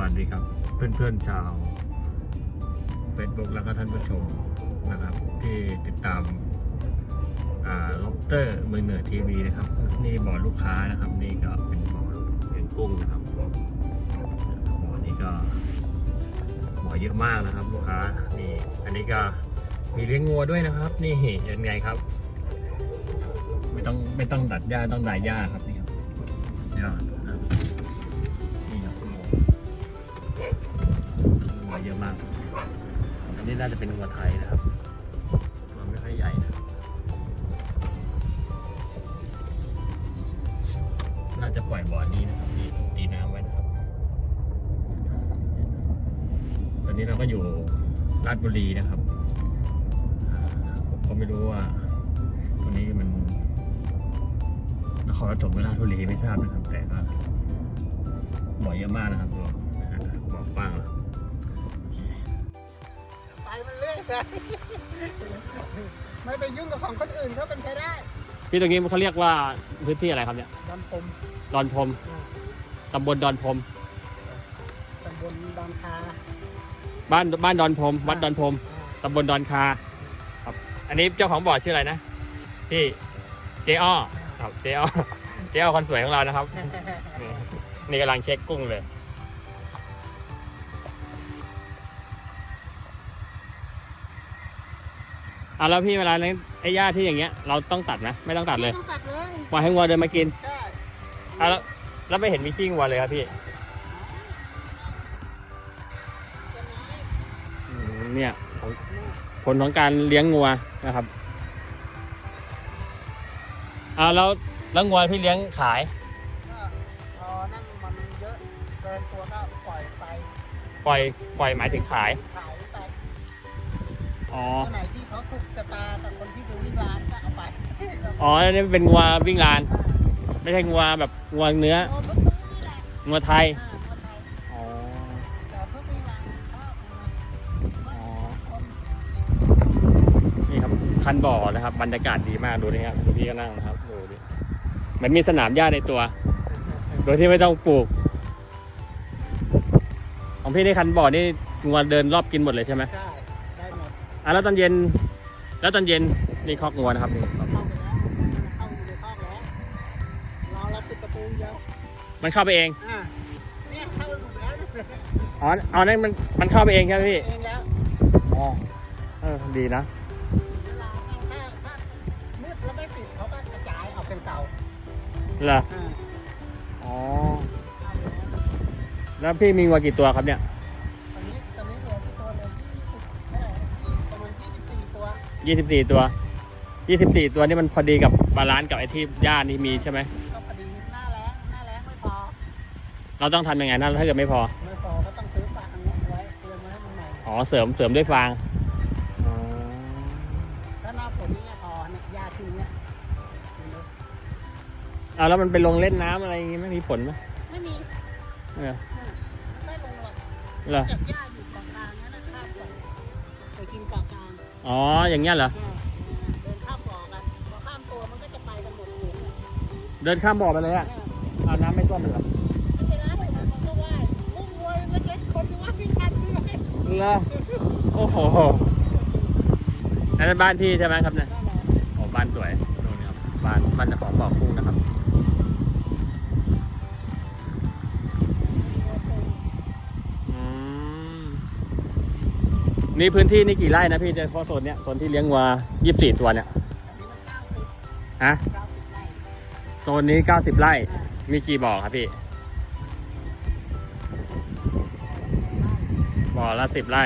วัสดีครับ เพื่อนๆชาว Facebook แล้วก็ท่านผู้ชมนะครับ ที่ติดตามล็อบเตอร์เมือเหนือทีวีนะครับ นี่บ่อลูกค้านะครับ นี่ก็เป็นบ่อเลี้ยงกุ้งนะครับบ่อนี้ก็บ่อเยอะมากนะครับ ลูกค้านี่อันนี้ก็มีเลี้ยงงัวด้วยนะครับ นี่ยังไงครับ ไม่ต้องไม่ต้องตัดหญ้าต้องดายหญ้าครับนี่ครับยอด เยอะมาก อันนี้น่าจะเป็นงัวไทยนะครับตัวไม่ค่อยใหญ่นะน่าจะปล่อยบ่อนี้นะครับนี่ตีน้ำไว้นะครับ ตอนนี้เราก็อยู่ราชบุรีนะครับผมก็ไม่รู้ว่าตรงนี้มันนครปฐมเวลาธุรีไม่ทราบนะครับแต่ก็บ่อเยอะมากนะครับบอนะฮะบ่อกว้างแล้ว ไปไม่ไปยุ่งกับของคนอื่นเขาเป็นใครได้พี่ตรงนี้เขาเรียกว่าพื้นที่อะไรครับเนี่ยดอนพมดอนพรมตำบลดอนพรมตำบลดอนคาบ้านบ้านดอนพรมวัดดอนพรมตำบลดอนคา ครับ อันนี้เจ้าของบ่อชื่ออะไรนะพี่เจอ้อครับเจอ้อเจอ้อคนสวยของเรานะครับ นี่นี่กำลังเช็คกุ้งเลย อะแล้วพี่เวลาเลี้ยงไอ้หญ้าที่อย่างเงี้ยเราต้องตัดไหมไม่ต้องตัดเลยไม่ต้องตัดเลยปล่อยให้งัวเดินมากินใช่อะแล้วแล้วไม่เห็นมีขี้งัวเลยครับพี่อืมเนี่ยของผลของการเลี้ยงงัวนะครับอ่าแล้วแล้วงัวพี่เลี้ยงขายก็พอนั่นมันเยอะเกินตัวก็ปล่อยไปปล่อยปล่อยหมายถึงขายขายไป อ๋อ ตัวไหนที่เขาถูกชะตากับคนที่ดูวิ่งร้านก็เอาไปอ๋ออันนี้เป็นงัววิ่งลาน ไม่ใช่งัวแบบงัวเนื้อโอ้เพิ่งซื้อนี่แหละงัวไทย อ่าเอาไปอ๋อ แต่เพิ่งวิ่งร้านเขาเอามาอ๋อ นี่ครับคันบ่อนะครับ บรรยากาศดีมากดูนี่ครับดูพี่ก็นั่งนะครับดูดิเหมันมีสนามหญ้าในตัว โดยที่ไม่ต้องปลูก ของพี่นี่คันบ่อนี่งัวเดินรอบกินหมดเลยใช่ไหมใช่ได้หมด อะแล้วตอนเย็น แล้วตอนเย็นนี่คอกงัวนะครับนี่เข้าไปแล้วเข้าอยู่ในคอกแล้วรอเราปิดประตูเดียวมันเข้าไปเองอ่าเนี่ยเข้าไปหมดแล้วเนี่ยอ๋อเอานั่นมันมันเข้าไปเองใช่ไหมพี่เองแล้วอ๋อเออดีนะเวลาถ้าถ้ามืดแล้วไม่ปิดเขาก็กระจายเอาเป็นเก่าเหรออ่าอ๋อเอาไปแล้วแล้วพี่มีวัวกี่ตัวครับเนี่ย ยี่สิบสี่ตัวยี่สิบสี่ตัวนี่มันพอดีกับบาลานซ์กับไอ้ที่หญ้านี่มีใช่ไหมก็พอดีหน้าแรงหน้าแรงไม่พอ เราต้องทำยังไงนะถ้าเกิดไม่พอ ไม่พอก็ต้องซื้อฟางไว้เตรียมไว้ให้มันใหม่อ๋อเสริมเสริมด้วยฟางอ๋อถ้าหน้าฝนนี่พอเนี่ยยาชิ้นเนี้ยเห็นไหมอ่าแล้วมันไปลงเล่นน้ำอะไรอย่างงี้ไหม่มีผลไหมไม่มีเออไม่ลงหรอกเหรอ เก็บหญ้าอยู่เกาะกลางนั่นนะข้ามเกาะไปกินเกาะกลาง อ๋อ อย่างเงี้ยเหรอ เดินข้ามบ่อกันพอข้ามตัวมันก็จะไปกันหมดเลยเดินข้ามบ่อไปเลยอะอาน้ำไม่ท่วมมันเหรอไม่เป็นไรมันก็ว่ายกุ้งวัวเล็กๆคนยังว่าวิ่งกันด้วยเหรอโอ้โหอันนั้นบ้านพี่ใช่ไหมครับเนี่ยโอ้บ้านสวยดูนี่ครับ บ้านบ้านเจ้าของบ่อกุ้งนะครับ นี่พื้นที่นี่กี่ไร่นะพี่เฉพาะโซนเนี้ยโซนที่เลี้ยงวัวยี่สิบสี่ตัวเนี่ยฮะโซนนี้เก้าสิบไร่ มีกี่บ่อครับพี่บ่อละสิบไร่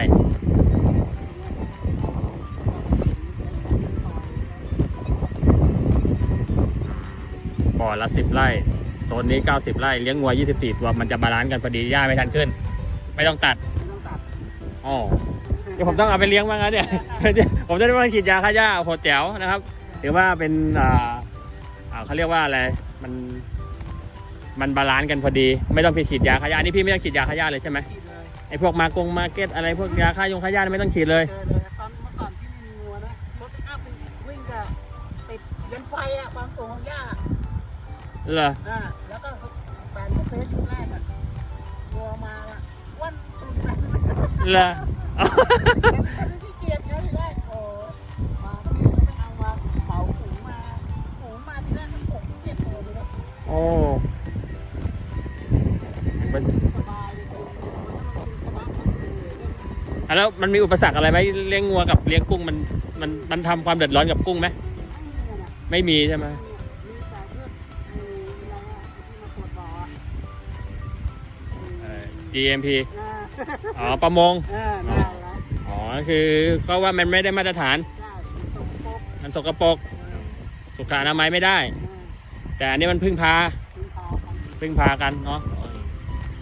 บ่อละสิบไร่ โซนนี้เก้าสิบไร่ เลี้ยงวัวยี่สิบสี่ตัว มันจะบาลานซ์กันพอดีหญ้าไม่ทันขึ้น ไม่ต้องตัด อ๋อเดี๋ยวผมต้องเอาไปเลี้ยงบ้างนะเนี่ย ผมจะได้ไม่ต้องฉีดยาฆ่าหญ้าโหดแจ๋วนะครับถือว่าเป็นอ่าอ่าเขาเรียกว่าอะไรมันมันบาลานซ์กันพอดี ไม่ต้องไปฉีดยาฆ่าหญ้าอันนี่พี่ไม่ต้องฉีดยาฆ่าหญ้าเลยใช่ไหมที่เลยไอพวกมากงมาร์เก็ตอะไรพวกยาฆ่ายงฆ่าหญ้านี่ไม่ต้องฉีดเลย เจอเลยตอนเมื่อก่อนที่มีงัวนะรถอัพวิ่งกับติดยันไฟอะความสูงของหญ้าเหรออ่าแล้วก็แฟนก็เฟซชุดแรกอะงัวมาอะเหรอเอา ขี้เกียจนะทีแรกโอ้มาไม่เอามาเป่าหูมาหูมาทีแรกมันหกเจ็ดตัวเลยนะโอ้มันสบายเลยสบายทั้งคืนอะแล้วมันมีอุปสรรคอะไรไหมเลี้ยงงัวกับเลี้ยงกุ้งมันมันมันทำความเดือดร้อนกับกุ้งไหมไม่มีใช่ไหมมีแต่เพื่อนเอออะไรอะที่มาปวดบ่ออะเอ่อ GMP อ่าอ๋อประมง เออ ได้แล้วอ๋อคือเขาว่ามันไม่ได้มาตรฐาน ได้สมปกมันสกปรกสุขอนามัยไม่ได้ เออแต่อันนี้มันพึ่งพาคุณพากันพึ่งพากันเนาะ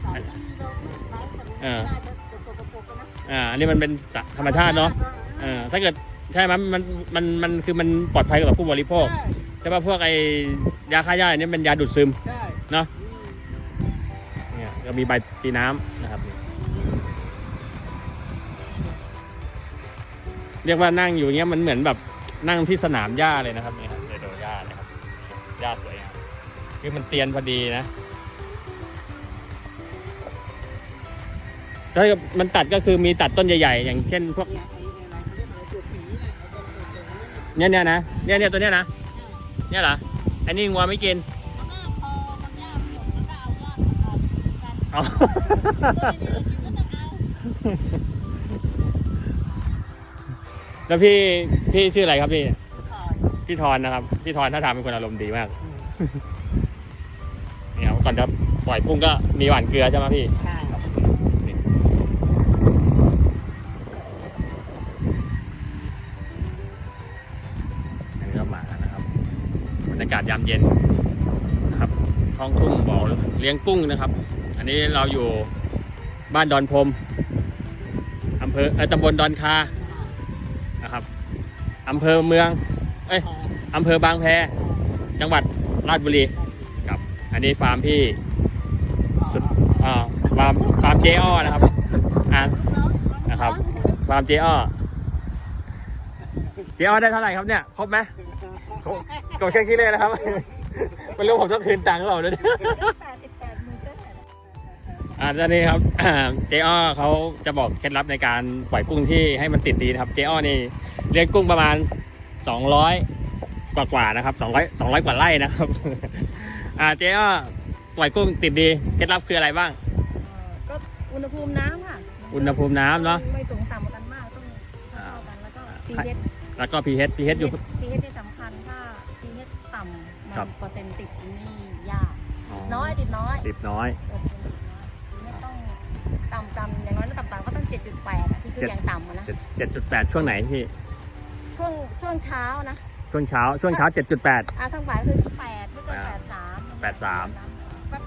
สายที่เราใช้แต่เออ น่าจะจะสกปรกกันนะอ่าอันนี้มันเป็นธรรมชาติเนาะเออถ้าเกิดใช่ไหมมันมันมันคือมันปลอดภัยกับผู้บริโภค ใช่ใช่ป่ะพวกไอ้ยาฆ่าหญ้าอันนี้เป็นยาดูดซึม ใช่เนอะ อืมเนี่ยก็มีใบตีน้ำ เรียกว่านั่งอยู่เงี้ยมันเหมือนแบบนั่งที่สนามหญ้าเลยนะครับเนี่ยครับเดี๋ยวดูหญ้านะครับหญ้าสวยงามคือมันเตียนพอดีนะถ้ามันตัดก็คือมีตัดต้นใหญ่ๆ อย่างเช่นพวกเนี่ยไอ้อะไรเขาเรียกอะไรตัวผีเนี่ยไอ้ต้นตัวนี้เนี่ยเนี่ยเนี่ยนะเนี่ยเนี่ยตัวเนี้ยนะเนี่ยเหรออันนี้งัวไม่กิน แล้วพี่พี่ชื่ออะไรครับพี่ถ่ายพี่ทอนนะครับ พี่ทอนถ้าทางเป็นคนอารมณ์ดีมากเนี่ยก่อนจะปล่อยกุ้งก็มีหวานเกลือใช่ไหมพี่ใช่อันนี้ก็มาแล้วนะครับบรรยากาศยามเย็นนะครับ ท้องทุ่งบ่อเลี้ยงกุ้งนะครับ อันนี้เราอยู่บ้านดอนพรมอำเภอเอ่อตำบลดอนคา นะครับอำเภอเมือง เอ้ยอำเภอบางแพ จังหวัดราชบุรีครับ อันนี้ฟาร์มพี่สุดอ่าฟาร์มฟาร์มเจอ้อนะครับอ่านะครับ ฟาร์มเจอ้อเจอ้อได้เท่าไหร่ครับเนี่ย ครบไหมครบกดแค่คิดเลยนะครับไม่รู้ผมต้องคืนตังค์หรือเปล่าเนี่ย อ่าตอนนี้ครับเจอ้อเขาจะบอกเคล็ดลับในการปล่อยกุ้งที่ให้มันติดดีนะครับ เจอ้อนี่เลี้ยงกุ้งประมาณ 200 กว่ากว่าๆนะครับ 200 200 กว่าไร่นะครับอ่าเจอ้อปล่อยกุ้งติดดีเคล็ดลับคืออะไรบ้าง ก็อุณหภูมิน้ำค่ะ อุณหภูมิน้ำเนาะไม่สูงต่ำกันมากต้องเท่ากันแล้วก็ pH แล้วก็ pH pH อยู่ pH ที่สำคัญถ้า pH ต่ำมันครับเปอร์เซ็นต์ติดนี่ยากน้อยติดน้อย ติดน้อย ต่ำต่ำอย่างน้อยถ้าต่ำๆก็ต้อง7.8อะที่คืออย่างต่ำอะนะเจ็ดจุดแปดช่วงไหนพี่ ช่วงช่วงเช้านะ ช่วงเช้า ช่วงเช้าเจ็ดจุดแปดอ่าทางบ่ายคือ8ไม่เกินอ่า83 83แปด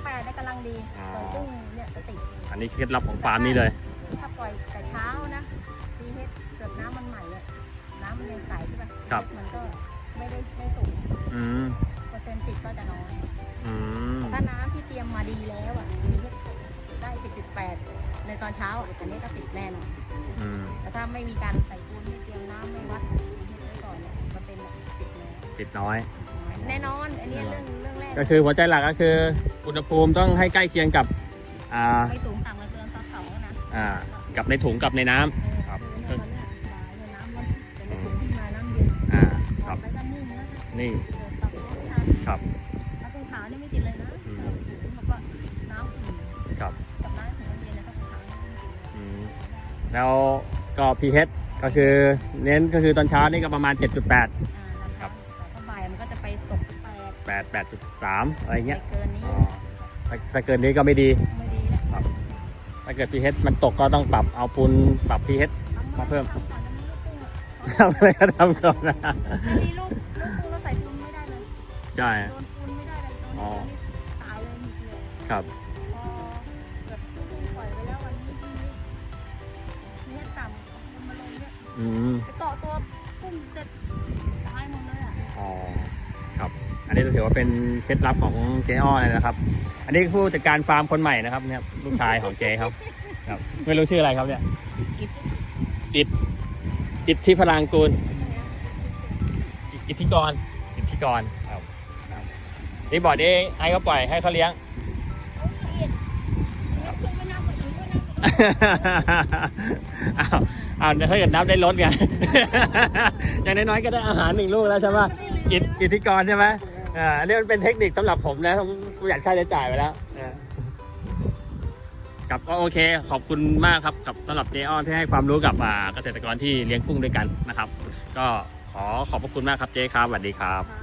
แปดได้กำลังดีอ๋อส่วนกุ้งเนี่ยจะติดอันนี้เคล็ดลับของฟาร์มนี้เลย ถ้าปล่อยแต่เช้านะ pH เกิดน้ำมันใหม่อะน้ำมันยังใสใช่ปะครับมันก็ไม่ได้ไม่สูงอืมเปอร์เซ็นต์ติดก็จะน้อยอืมถ้าน้ำที่เตรียมมาดีแล้วอะ pH ได้10.8 ในตอนเช้าอะอันนี้ก็ติดแน่นอนอืมแต่ถ้าไม่มีการใส่ปูนไม่เตรียมน้ำไม่วัด pH ไว้ก่อนเนี่ยเปอร์เซ็นต์อะติดน้อยติดน้อย แน่นอน อันนี้เรื่องเรื่องแรก ก็คือหัวใจหลักก็คืออุณหภูมิต้องให้ใกล้เคียงกับอ่าไม่สูงต่ำกันเกินซับเขานะอ่ากับในถุงกับในน้ำเออครับคือเนี่ยตอนเนี้ยบ่ายเนี่ยน้ำมันจะไม่ถึงที่มาน้ำเย็นอ่าอครัอบกไปก็นิ่งแล้วค่ะนี่เกิดปรับตัวไม่ทัน ครับ แล้วก็ pH ก็คือเน้นก็คือตอนเช้านี่ก็ประมาณ 7.8อ่าครับแต่ถ้าบ่ายมันก็จะไปตกแปด8 8.3 อะไรไปเงี้ยเกินนี้อ๋อถ้าถ้าเกินนี้ก็ไม่ดี ไม่ดีแล้วถ้าเกิด pH มันตกก็ต้องปรับเอาปูนปรับ pH มาเพิ่ม ทำก่อนจะมีลูกกุ้งอะทำอะไรก็ทำก่อนนะจะมีลูกลูกกุ้งเราใส่ปูนไม่ได้เลยใช่ โดนปูนไม่ได้เลยโดนอ๋อปูนนี่ตายเลยหมดเลยครับ อืมไปเกาะตัวกุ้งจะตายหมดเลยอะอ๋อครับ อันนี้ถือว่าเป็นเคล็ดลับของเจ๊อ้อเลยนะครับ อันนี้ผู้จัดการฟาร์มคนใหม่นะครับเนี่ยลูกชายของเจ๊ครับ ครับ ไม่รู้ชื่ออะไรครับเนี่ยอิทอิทธิพลางกูลอิทธิกรอิทธิกรครับครับนี่บอร์ดนี้ให้เขาปล่อยให้เขาเลี้ยงโอ้ยละเอียดเนี่ยขึ้นไปน้ำกว่าถึงด้วยน้ำกว่าอ้าว อ้าวถ้าเกิดนับได้ลดไง อย่างน้อยๆก็ได้อาหารหนึ่งลูกแล้วใช่ไหมอิทอิทธิกรใช่ไหมอ่าอันนี้มันเป็นเทคนิคสำหรับผมนะผมประหยัดค่าใช้จ่ายไปแล้วอ่ากับก็โอเค ขอบคุณมากครับกับสำหรับเจออนที่ให้ความรู้กับอ่าเกษตรกรที่เลี้ยงกุ้งด้วยกันนะครับ ก็ขอขอบพระคุณมากครับเจ๊ครับสวัสดีครับ